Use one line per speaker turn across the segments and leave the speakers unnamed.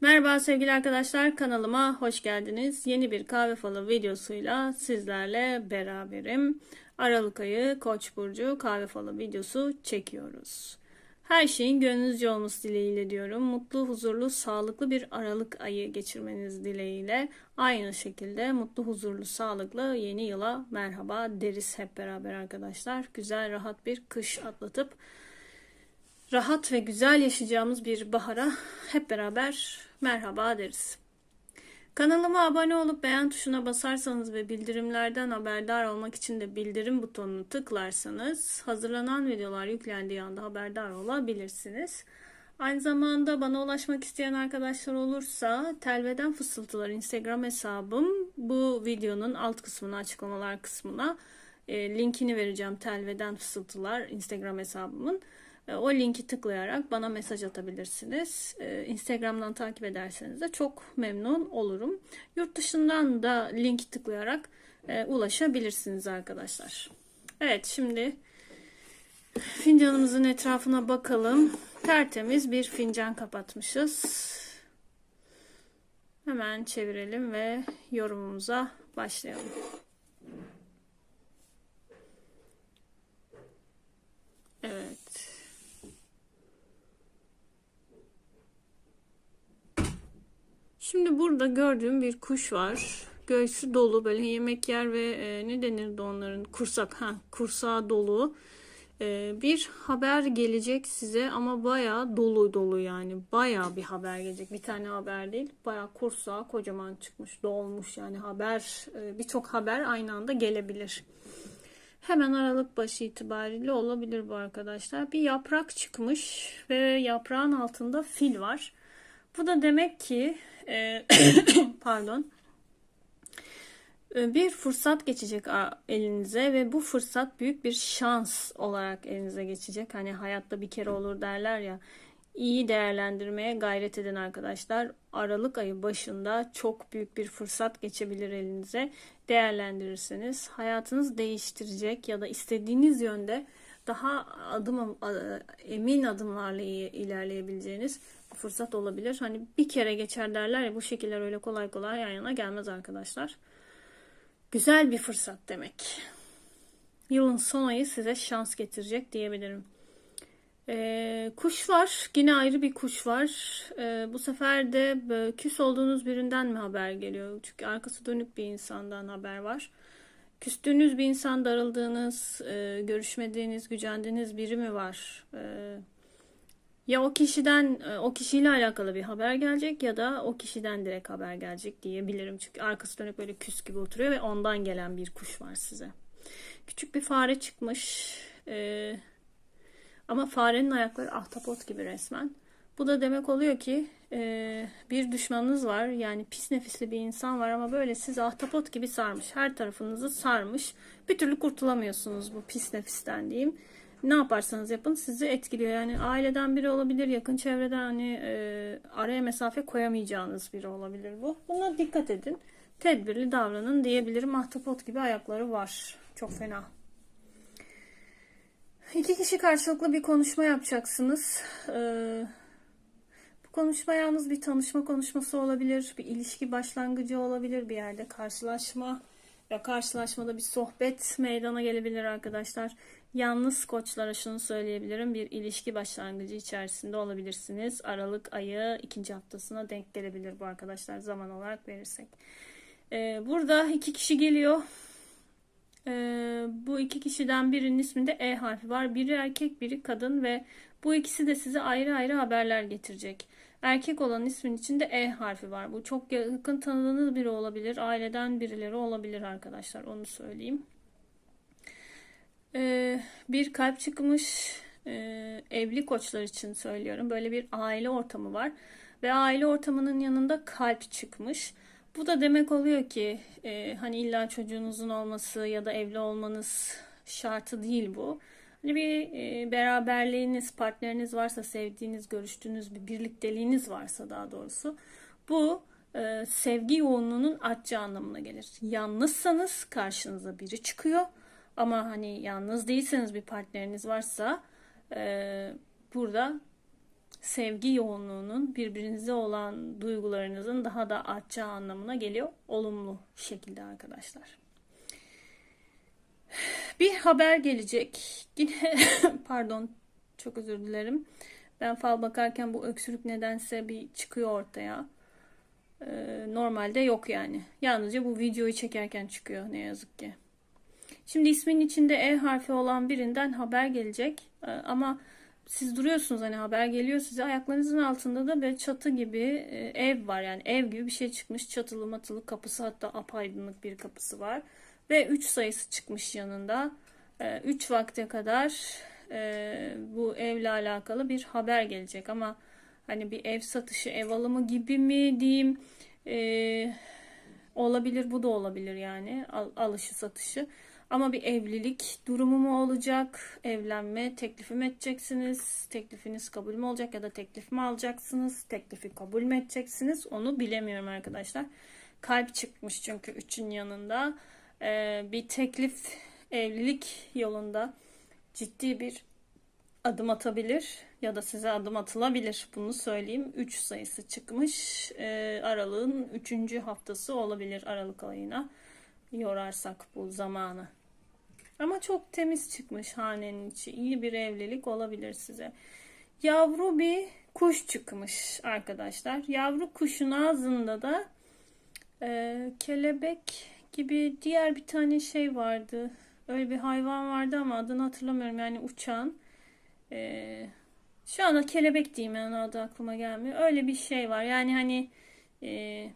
Merhaba sevgili arkadaşlar kanalıma hoş geldiniz. Yeni bir kahve falı videosuyla sizlerle beraberim. Aralık ayı Koç burcu kahve falı videosu çekiyoruz. Her şeyin gönlünüzce olması dileğiyle diyorum. Mutlu, huzurlu, sağlıklı bir Aralık ayı geçirmeniz dileğiyle aynı şekilde mutlu, huzurlu, sağlıklı yeni yıla merhaba deriz hep beraber arkadaşlar. Güzel, rahat bir kış atlatıp rahat ve güzel yaşayacağımız bir bahara hep beraber merhaba deriz. Kanalıma abone olup beğen tuşuna basarsanız ve bildirimlerden haberdar olmak için de bildirim butonunu tıklarsanız hazırlanan videolar yüklendiği anda haberdar olabilirsiniz. Aynı zamanda bana ulaşmak isteyen arkadaşlar olursa Telveden Fısıltılar Instagram hesabım bu videonun alt kısmına açıklamalar kısmına e, linkini vereceğim Telveden Fısıltılar Instagram hesabımın. E, o linki tıklayarak bana mesaj atabilirsiniz. E, Instagram'dan takip ederseniz de çok memnun olurum. Yurt dışından da linki tıklayarak e, ulaşabilirsiniz arkadaşlar. Evet şimdi fincanımızın etrafına bakalım. Tertemiz bir fincan kapatmışız. Hemen çevirelim ve yorumumuza başlayalım. Evet. Şimdi burada gördüğüm bir kuş var. Göğsü dolu böyle yemek yer ve e, ne denirdi onların kursak ha kursağı dolu. E, bir haber gelecek size ama bayağı dolu dolu yani bayağı bir haber gelecek. Bir tane haber değil bayağı kursağı kocaman çıkmış dolmuş yani haber e, birçok haber aynı anda gelebilir. Hemen Aralık başı itibariyle olabilir bu arkadaşlar. Bir yaprak çıkmış ve yaprağın altında fil var. Bu da demek ki e, pardon e, bir fırsat geçecek elinize ve bu fırsat büyük bir şans olarak elinize geçecek. Hani hayatta bir kere olur derler ya. İyi değerlendirmeye gayret edin arkadaşlar. Aralık ayı başında çok büyük bir fırsat geçebilir elinize. Değerlendirirseniz hayatınız değiştirecek ya da istediğiniz yönde daha adım emin adımlarla ilerleyebileceğiniz fırsat olabilir. Hani bir kere geçer derler ya bu şekiller öyle kolay kolay yan yana gelmez arkadaşlar. Güzel bir fırsat demek. Yılın son ayı size şans getirecek diyebilirim. Ee, kuş var. Yine ayrı bir kuş var. Ee, bu sefer de küs olduğunuz birinden mi haber geliyor? Çünkü arkası dönük bir insandan haber var. Küstüğünüz bir insan, darıldığınız, e, görüşmediğiniz, gücendiğiniz biri mi var? E, ya o kişiden, e, o kişiyle alakalı bir haber gelecek ya da o kişiden direkt haber gelecek diyebilirim. Çünkü arkası dönük böyle küs gibi oturuyor ve ondan gelen bir kuş var size. Küçük bir fare çıkmış. E, ama farenin ayakları ahtapot gibi resmen. Bu da demek oluyor ki e, bir düşmanınız var. Yani pis nefisli bir insan var ama böyle siz ahtapot gibi sarmış. Her tarafınızı sarmış. Bir türlü kurtulamıyorsunuz bu pis nefisten diyeyim. Ne yaparsanız yapın sizi etkiliyor. Yani aileden biri olabilir, yakın çevreden hani e, araya mesafe koyamayacağınız biri olabilir bu. Buna dikkat edin. Tedbirli davranın diyebilirim. Ahtapot gibi ayakları var. Çok fena. İki kişi karşılıklı bir konuşma yapacaksınız. Ee, bu konuşma yalnız bir tanışma konuşması olabilir, bir ilişki başlangıcı olabilir, bir yerde karşılaşma ya karşılaşmada bir sohbet meydana gelebilir arkadaşlar. Yalnız koçlara şunu söyleyebilirim. Bir ilişki başlangıcı içerisinde olabilirsiniz. Aralık ayı ikinci haftasına denk gelebilir bu arkadaşlar zaman olarak verirsek. Ee, burada iki kişi geliyor. Ee, bu iki kişiden birinin isminde E harfi var. Biri erkek, biri kadın ve bu ikisi de size ayrı ayrı haberler getirecek. Erkek olan ismin içinde E harfi var. Bu çok yakın tanıdığınız biri olabilir. Aileden birileri olabilir arkadaşlar. Onu söyleyeyim. Ee, bir kalp çıkmış. Ee, evli koçlar için söylüyorum. Böyle bir aile ortamı var. Ve aile ortamının yanında kalp çıkmış. Bu da demek oluyor ki e, hani illa çocuğunuzun olması ya da evli olmanız şartı değil bu. Hani bir e, beraberliğiniz, partneriniz varsa, sevdiğiniz, görüştüğünüz bir birlikteliğiniz varsa daha doğrusu bu e, sevgi yoğunluğunun artacağı anlamına gelir. Yalnızsanız karşınıza biri çıkıyor ama hani yalnız değilseniz bir partneriniz varsa e, burada sevgi yoğunluğunun birbirinize olan duygularınızın daha da artacağı anlamına geliyor. Olumlu şekilde arkadaşlar. Bir haber gelecek. Yine pardon çok özür dilerim. Ben fal bakarken bu öksürük nedense bir çıkıyor ortaya. Ee, normalde yok yani. Yalnızca bu videoyu çekerken çıkıyor ne yazık ki. Şimdi ismin içinde E harfi olan birinden haber gelecek. Ee, ama siz duruyorsunuz hani haber geliyor size. Ayaklarınızın altında da böyle çatı gibi e, ev var. Yani ev gibi bir şey çıkmış. Çatılı matılı kapısı hatta apaydınlık bir kapısı var. Ve 3 sayısı çıkmış yanında. 3 vakte kadar e, bu evle alakalı bir haber gelecek ama hani bir ev satışı, ev alımı gibi mi diyeyim e, olabilir bu da olabilir yani Al, alışı satışı. Ama bir evlilik durumu mu olacak? Evlenme teklifi mi edeceksiniz? Teklifiniz kabul mü olacak ya da teklif mi alacaksınız? Teklifi kabul mü edeceksiniz? Onu bilemiyorum arkadaşlar. Kalp çıkmış çünkü üçün yanında. Ee, bir teklif evlilik yolunda ciddi bir adım atabilir ya da size adım atılabilir. Bunu söyleyeyim. 3 sayısı çıkmış. Ee, aralığın 3. haftası olabilir Aralık ayına yorarsak bu zamanı. Ama çok temiz çıkmış hanenin içi. İyi bir evlilik olabilir size. Yavru bir kuş çıkmış arkadaşlar. Yavru kuşun ağzında da e, kelebek gibi diğer bir tane şey vardı. Öyle bir hayvan vardı ama adını hatırlamıyorum. Yani uçan. E, şu anda kelebek diyeyim yani adı aklıma gelmiyor. Öyle bir şey var. Yani hani e,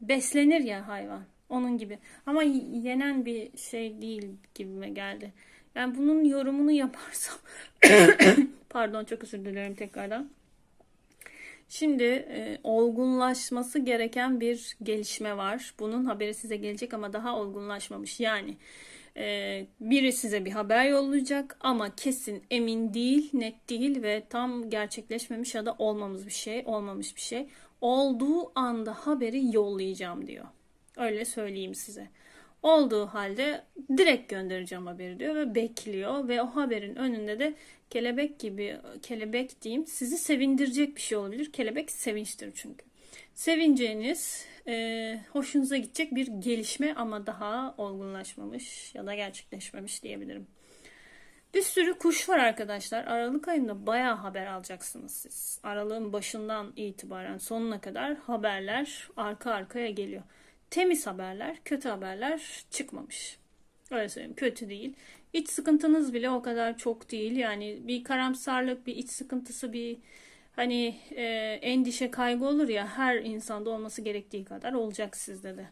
beslenir ya hayvan. Onun gibi. Ama yenen bir şey değil gibime geldi. Yani bunun yorumunu yaparsam pardon çok özür dilerim tekrardan. Şimdi e, olgunlaşması gereken bir gelişme var. Bunun haberi size gelecek ama daha olgunlaşmamış. Yani e, biri size bir haber yollayacak ama kesin emin değil, net değil ve tam gerçekleşmemiş ya da olmamış bir şey, olmamış bir şey. Olduğu anda haberi yollayacağım diyor. Öyle söyleyeyim size. Olduğu halde direkt göndereceğim haberi diyor ve bekliyor ve o haberin önünde de kelebek gibi kelebek diyeyim sizi sevindirecek bir şey olabilir. Kelebek sevinçtir çünkü. Sevineceğiniz, e, hoşunuza gidecek bir gelişme ama daha olgunlaşmamış ya da gerçekleşmemiş diyebilirim. Bir sürü kuş var arkadaşlar. Aralık ayında bayağı haber alacaksınız siz. Aralığın başından itibaren sonuna kadar haberler arka arkaya geliyor temiz haberler, kötü haberler çıkmamış. Öyle söyleyeyim. Kötü değil. İç sıkıntınız bile o kadar çok değil. Yani bir karamsarlık, bir iç sıkıntısı, bir hani e, endişe, kaygı olur ya her insanda olması gerektiği kadar olacak sizde de.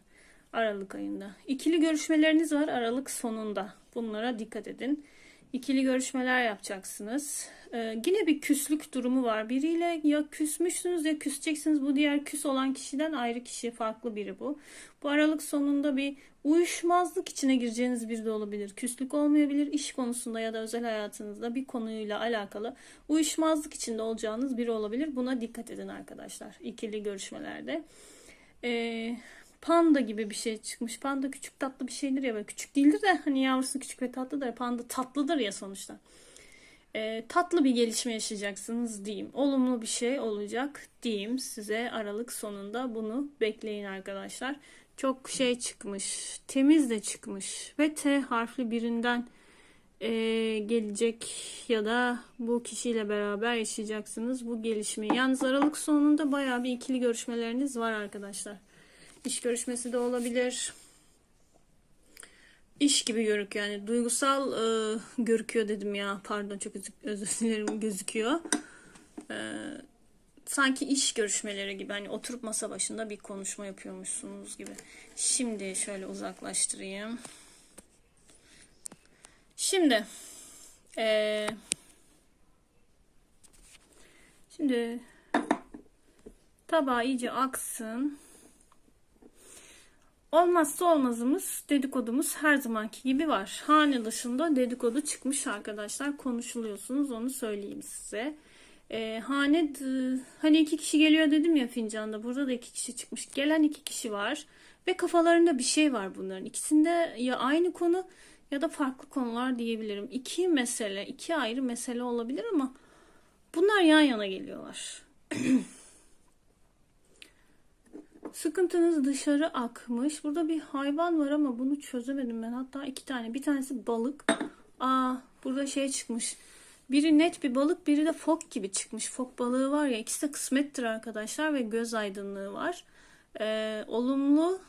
Aralık ayında. İkili görüşmeleriniz var Aralık sonunda. Bunlara dikkat edin. İkili görüşmeler yapacaksınız. Ee, yine bir küslük durumu var. Biriyle ya küsmüşsünüz ya küseceksiniz. Bu diğer küs olan kişiden ayrı kişi farklı biri bu. Bu aralık sonunda bir uyuşmazlık içine gireceğiniz biri de olabilir. Küslük olmayabilir. İş konusunda ya da özel hayatınızda bir konuyla alakalı uyuşmazlık içinde olacağınız biri olabilir. Buna dikkat edin arkadaşlar. İkili görüşmelerde. Ee, panda gibi bir şey çıkmış. Panda küçük tatlı bir şeydir ya. Böyle küçük değildir de hani yavrusu küçük ve tatlıdır. Panda tatlıdır ya sonuçta. Ee, tatlı bir gelişme yaşayacaksınız diyeyim. Olumlu bir şey olacak diyeyim size Aralık sonunda bunu bekleyin arkadaşlar. Çok şey çıkmış. Temiz de çıkmış. Ve T harfli birinden e, gelecek ya da bu kişiyle beraber yaşayacaksınız bu gelişmeyi. Yalnız Aralık sonunda bayağı bir ikili görüşmeleriniz var arkadaşlar. İş görüşmesi de olabilir. İş gibi görüküyor yani duygusal e, görüküyor dedim ya pardon çok özür, özür dilerim gözüküyor. E, sanki iş görüşmeleri gibi hani oturup masa başında bir konuşma yapıyormuşsunuz gibi. Şimdi şöyle uzaklaştırayım. Şimdi e, şimdi tabağı iyice aksın. Olmazsa olmazımız dedikodumuz her zamanki gibi var. Hane dışında dedikodu çıkmış arkadaşlar. Konuşuluyorsunuz onu söyleyeyim size. E, hane hani iki kişi geliyor dedim ya fincanda. Burada da iki kişi çıkmış. Gelen iki kişi var. Ve kafalarında bir şey var bunların. İkisinde ya aynı konu ya da farklı konular diyebilirim. İki mesele, iki ayrı mesele olabilir ama Bunlar yan yana geliyorlar. Sıkıntınız dışarı akmış. Burada bir hayvan var ama bunu çözemedim ben. Hatta iki tane. Bir tanesi balık. Aa burada şey çıkmış. Biri net bir balık, biri de fok gibi çıkmış. Fok balığı var ya ikisi de kısmettir arkadaşlar ve göz aydınlığı var. Ee, olumlu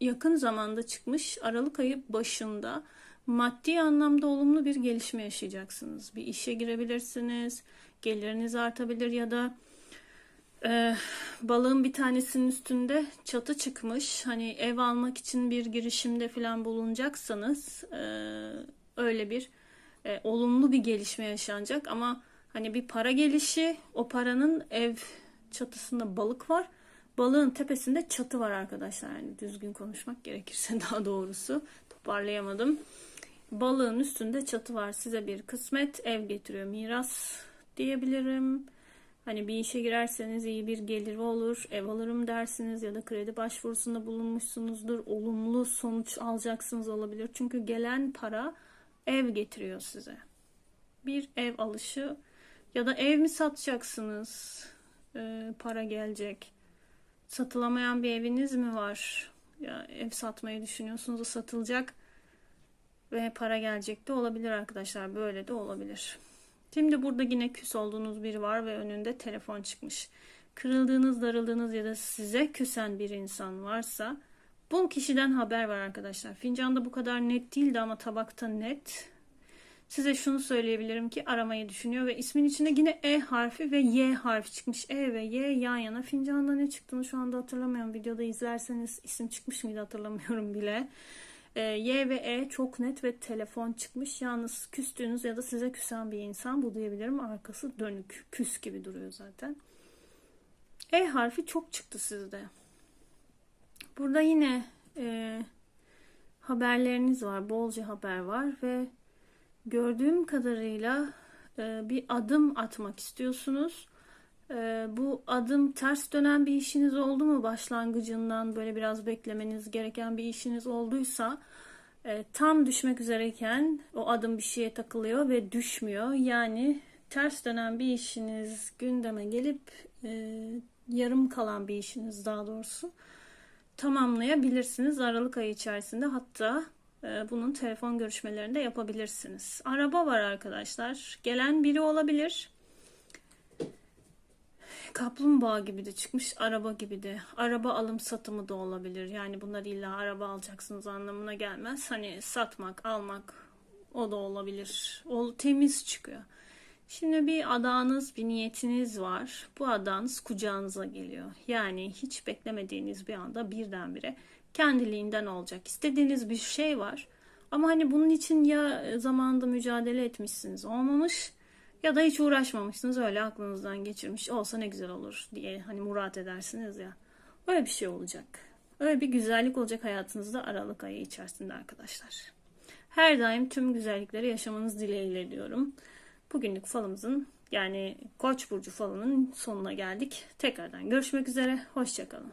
yakın zamanda çıkmış. Aralık ayı başında maddi anlamda olumlu bir gelişme yaşayacaksınız. Bir işe girebilirsiniz. Geliriniz artabilir ya da e, balığın bir tanesinin üstünde çatı çıkmış. Hani ev almak için bir girişimde falan bulunacaksanız e, öyle bir e, olumlu bir gelişme yaşanacak ama hani bir para gelişi o paranın ev çatısında balık var. Balığın tepesinde çatı var arkadaşlar. Yani düzgün konuşmak gerekirse daha doğrusu toparlayamadım. Balığın üstünde çatı var. Size bir kısmet ev getiriyor. Miras diyebilirim. Hani bir işe girerseniz iyi bir gelir olur. Ev alırım dersiniz ya da kredi başvurusunda bulunmuşsunuzdur. Olumlu sonuç alacaksınız olabilir. Çünkü gelen para ev getiriyor size. Bir ev alışı ya da ev mi satacaksınız? Ee, para gelecek. Satılamayan bir eviniz mi var? Ya ev satmayı düşünüyorsunuz o satılacak ve para gelecek de olabilir arkadaşlar. Böyle de olabilir. Şimdi burada yine küs olduğunuz biri var ve önünde telefon çıkmış. Kırıldığınız, darıldığınız ya da size küsen bir insan varsa bu kişiden haber var arkadaşlar. Fincanda bu kadar net değildi ama tabakta net. Size şunu söyleyebilirim ki aramayı düşünüyor ve ismin içinde yine E harfi ve Y harfi çıkmış. E ve Y yan yana. Fincanda ne çıktığını şu anda hatırlamıyorum. Videoda izlerseniz isim çıkmış mıydı hatırlamıyorum bile. E, y ve E çok net ve telefon çıkmış. Yalnız küstüğünüz ya da size küsen bir insan bu diyebilirim. Arkası dönük. Küs gibi duruyor zaten. E harfi çok çıktı sizde. Burada yine e, haberleriniz var. Bolca haber var ve gördüğüm kadarıyla e, bir adım atmak istiyorsunuz. E, bu adım ters dönen bir işiniz oldu mu başlangıcından böyle biraz beklemeniz gereken bir işiniz olduysa e, tam düşmek üzereyken o adım bir şeye takılıyor ve düşmüyor. Yani ters dönen bir işiniz gündeme gelip e, yarım kalan bir işiniz daha doğrusu tamamlayabilirsiniz Aralık ayı içerisinde. Hatta e, bunun telefon görüşmelerinde yapabilirsiniz. Araba var arkadaşlar. Gelen biri olabilir. Kaplumbağa gibi de çıkmış, araba gibi de. Araba alım satımı da olabilir. Yani bunlar illa araba alacaksınız anlamına gelmez. Hani satmak, almak o da olabilir. O temiz çıkıyor. Şimdi bir adağınız, bir niyetiniz var. Bu adağınız kucağınıza geliyor. Yani hiç beklemediğiniz bir anda birdenbire kendiliğinden olacak. İstediğiniz bir şey var. Ama hani bunun için ya zamanında mücadele etmişsiniz olmamış ya da hiç uğraşmamışsınız öyle aklınızdan geçirmiş olsa ne güzel olur diye hani murat edersiniz ya. Öyle bir şey olacak. Öyle bir güzellik olacak hayatınızda Aralık ayı içerisinde arkadaşlar. Her daim tüm güzellikleri yaşamanız dileğiyle diyorum. Bugünlük falımızın yani Koç burcu falının sonuna geldik. Tekrardan görüşmek üzere. Hoşçakalın.